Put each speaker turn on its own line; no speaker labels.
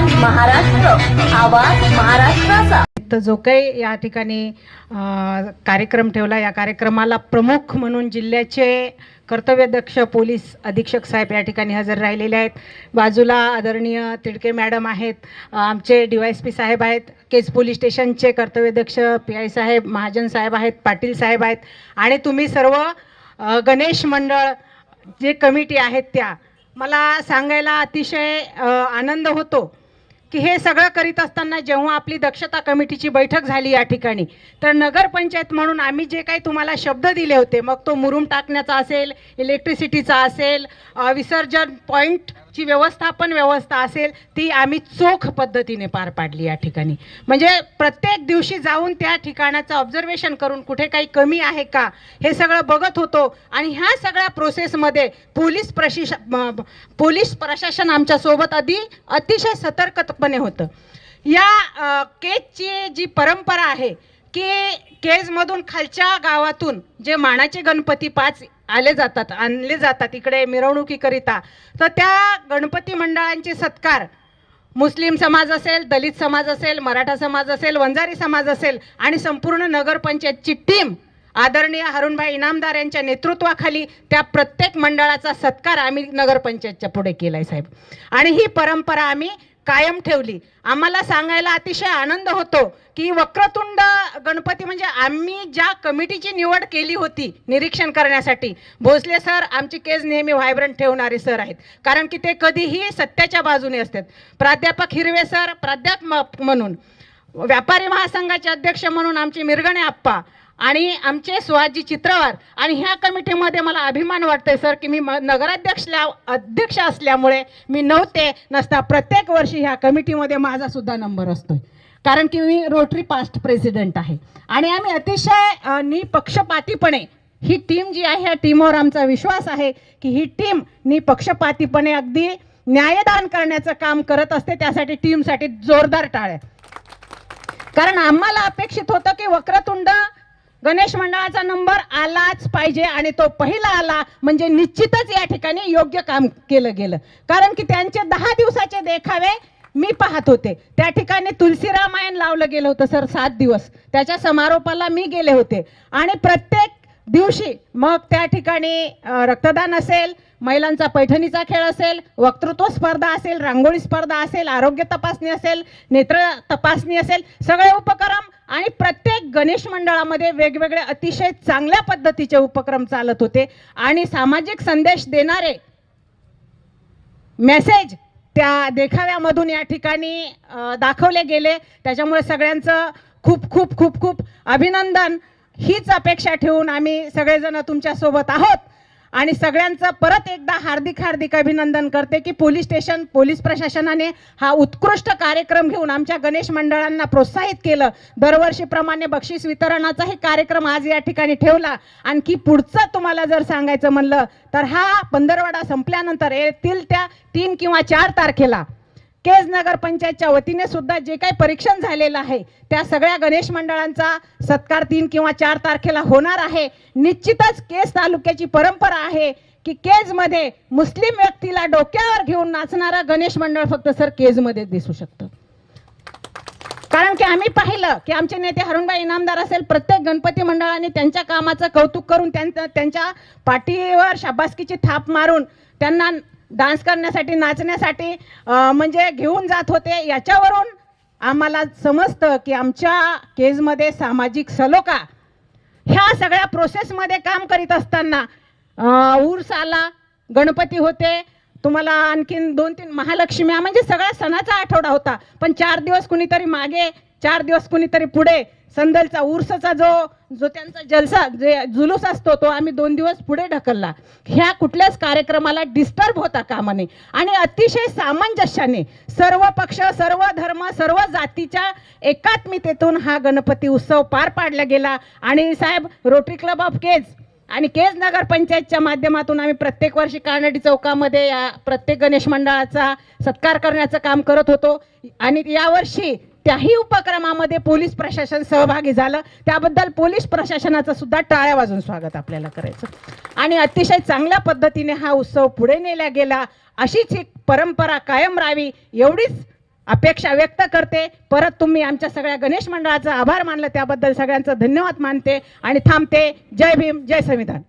महाराष्ट्र आवाज महाराष्ट्राचा.
जो काही या ठिकाणी कार्यक्रम ठेवला या कार्यक्रमाला प्रमुख म्हणून जिल्ह्याचे कर्तव्यदक्ष पोलीस अधीक्षक साहेब या ठिकाणी हजर राहिलेले आहेत. बाजूला आदरणीय तिडके मॅडम आहेत आमचे डी वाय एस पी साहेब आहेत केज पोलीस स्टेशनचे कर्तव्यदक्ष पी आय साहेब महाजन साहेब आहेत पाटील साहेब आहेत आणि तुम्ही सर्व गणेश मंडळ जे कमिटी आहेत त्या. मला सांगायला अतिशय आनंद होतो. की हे सगळं करीत असताना जेव्हा आपली दक्षता कमिटीची बैठक झाली या ठिकाणी तर नगरपंचायत म्हणून आम्ही जे काही तुम्हाला शब्द दिले होते मग तो मुरुम टाकण्याचा असेल इलेक्ट्रिसिटीचा असेल विसर्जन पॉईंट जी व्यवस्थापन व्यवस्था असेल ती आम्ही चोख पद्धतीने पार पाडली या ठिकाणी. म्हणजे प्रत्येक दिवशी जाऊन त्या ठिकाणाचं ऑब्झर्वेशन करून कुठे काही कमी आहे का हे सगळं बघत होतो. आणि ह्या सगळ्या प्रोसेसमध्ये पोलीस प्रशिश पोलीस प्रशासन आमच्यासोबत आधी अतिशय सतर्कपणे होतं. या केजची जी परंपरा आहे की केजमधून खालच्या गावातून जे मानाचे गणपती पाच आले जातात आणले जातात इकडे मिरवणुकीकरिता. तर त्या गणपती मंडळांचे सत्कार मुस्लिम समाज असेल दलित समाज असेल मराठा समाज असेल वंजारी समाज असेल आणि संपूर्ण नगरपंचायतची टीम आदरणीय हरुणभाई इनामदार यांच्या नेतृत्वाखाली त्या प्रत्येक मंडळाचा सत्कार आम्ही नगरपंचायतच्या पुढे केला आहे साहेब. आणि ही परंपरा आम्ही कायम ठेवली. आम्हाला सांगायला अतिशय आनंद होतो की वक्रतुंड गणपती म्हणजे आम्ही ज्या कमिटीची निवड केली होती निरीक्षण करण्यासाठी भोसले सर आमची केस नेहमी व्हायब्रंट ठेवणारे सर आहेत. कारण की ते कधीही सत्याच्या बाजूने असतात. प्राध्यापक हिरवे सर प्राध्यापक म्हणून. व्यापारी महासंघाचे अध्यक्ष म्हणून आमचे मिरगणे आप्पा. आणि आमचे सुहाजी चित्रवार आणि ह्या कमिटीमध्ये मला अभिमान वाटतोय सर की मी म- नगराध्यक्ष अध्यक्ष असल्यामुळे मी नव्हते नसता प्रत्येक वर्षी ह्या कमिटीमध्ये माझा सुद्धा नंबर असतोय. कारण की मी रोटरी पास्ट प्रेसिडेंट आहे. आणि आम्ही अतिशय निपक्षपातीपणे ही टीम जी आहे ह्या टीमवर आमचा विश्वास आहे की ही टीम निपक्षपातीपणे अगदी न्यायदान करण्याचं काम करत असते त्यासाठी टीमसाठी जोरदार टाळ्या. कारण आम्हाला अपेक्षित होतं की वक्रतुंड गणेश मंडळाचा नंबर आलाच पाहिजे आणि तो पहिला आला म्हणजे निश्चितच या ठिकाणी योग्य काम केलं गेलं. कारण की त्यांचे दहा दिवसाचे देखावे मी पाहत होते. त्या ठिकाणी तुलसी रामायण लावलं गेलं होतं सर सात दिवस. त्याच्या समारोपाला मी गेले होते. आणि प्रत्येक दिवशी. मग त्या ठिकाणी रक्तदान असेल महिलांचा पैठणीचा खेळ असेल वक्तृत्व स्पर्धा असेल रांगोळी स्पर्धा असेल आरोग्य तपासणी असेल नेत्र तपासणी असेल सगळे उपक्रम आणि प्रत्येक गणेश मंडळामध्ये वेगवेगळे अतिशय चांगल्या पद्धतीचे उपक्रम चालत होते. आणि सामाजिक संदेश देणारे मेसेज त्या देखाव्यामधून या ठिकाणी दाखवले गेले. त्याच्यामुळे सगळ्यांचं खूप खूप खूप खूप अभिनंदन. हीच अपेक्षा ठेवून आम्ही सगळेजण तुमच्यासोबत आहोत. आणि सगळ्यांचं परत एकदा हार्दिक हार्दिक अभिनंदन करते की पोलीस स्टेशन पोलीस प्रशासनाने हा उत्कृष्ट कार्यक्रम घेऊन आमच्या गणेश मंडळांना प्रोत्साहित केलं. दरवर्षीप्रमाणे बक्षीस वितरणाचाही कार्यक्रम आज या ठिकाणी ठेवला. आणखी पुढचं तुम्हाला जर सांगायचं म्हणलं तर हा पंधरवडा संपल्यानंतर येतील त्या तीन किंवा चार तारखेला. केज नगर पंचायतच्या वतीने सुद्धा जे काही परीक्षण झालेलं आहे त्या सगळ्या गणेश मंडळांचा सत्कार तीन किंवा चार तारखेला होणार आहे. निश्चितच केज तालुक्याची परंपरा आहे की केजमध्ये मुस्लिम व्यक्तीला डोक्यावर घेऊन नाचणारा गणेश मंडळ फक्त सर केजमध्ये दिसू शकतं. कारण की आम्ही पाहिलं की आमचे नेते हरुणबाई इनामदार असेल प्रत्येक गणपती मंडळाने त्यांच्या कामाचं कौतुक करून त्यांच्या पाठीवर शाबासकीची थाप मारून त्यांना डान्स करण्यासाठी नाचण्यासाठी म्हणजे घेऊन जात होते. याच्यावरून आम्हाला समजतं की आमच्या केजमध्ये सामाजिक सलोखा ह्या सगळ्या प्रोसेसमध्ये काम करीत असताना ऊर्स आला गणपती होते. तुम्हाला आणखीन दोन तीन महालक्ष्म्या म्हणजे सगळ्या सणाचा आठवडा होता. पण चार दिवस कुणीतरी मागे चार दिवस कुणीतरी पुढे. संदलचा उर्सचा जो जो त्यांचा जलसा जे जुलूस असतो तो आम्ही दोन दिवस पुढे ढकलला. ह्या कुठल्याच कार्यक्रमाला डिस्टर्ब होता कामा नये आणि अतिशय सामंजस्याने सर्व पक्ष सर्व धर्म सर्व जातीच्या एकात्मितेतून हा गणपती उत्सव पार पाडला गेला. आणि साहेब रोटरी क्लब ऑफ केज आणि केज नगर पंचायतच्या माध्यमातून आम्ही प्रत्येक वर्षी कानडी चौकामध्ये या प्रत्येक गणेश मंडळाचा सत्कार करण्याचं काम करत होतो. आणि यावर्षी त्याही उपक्रमामध्ये पोलीस प्रशासन सहभागी झालं त्याबद्दल पोलीस प्रशासनाचं सुद्धा टाळ्या वाजून स्वागत आपल्याला करायचं. आणि अतिशय चांगल्या पद्धतीने हा उत्सव पुढे नेला गेला अशीच एक परंपरा कायम राहावी एवढीच अपेक्षा व्यक्त करते. परत तुम्ही आमच्या सगळ्या गणेश मंडळाचा आभार मानलं त्याबद्दल सगळ्यांचं धन्यवाद मानते. आणि थांबते. जय भीम जय संविधान.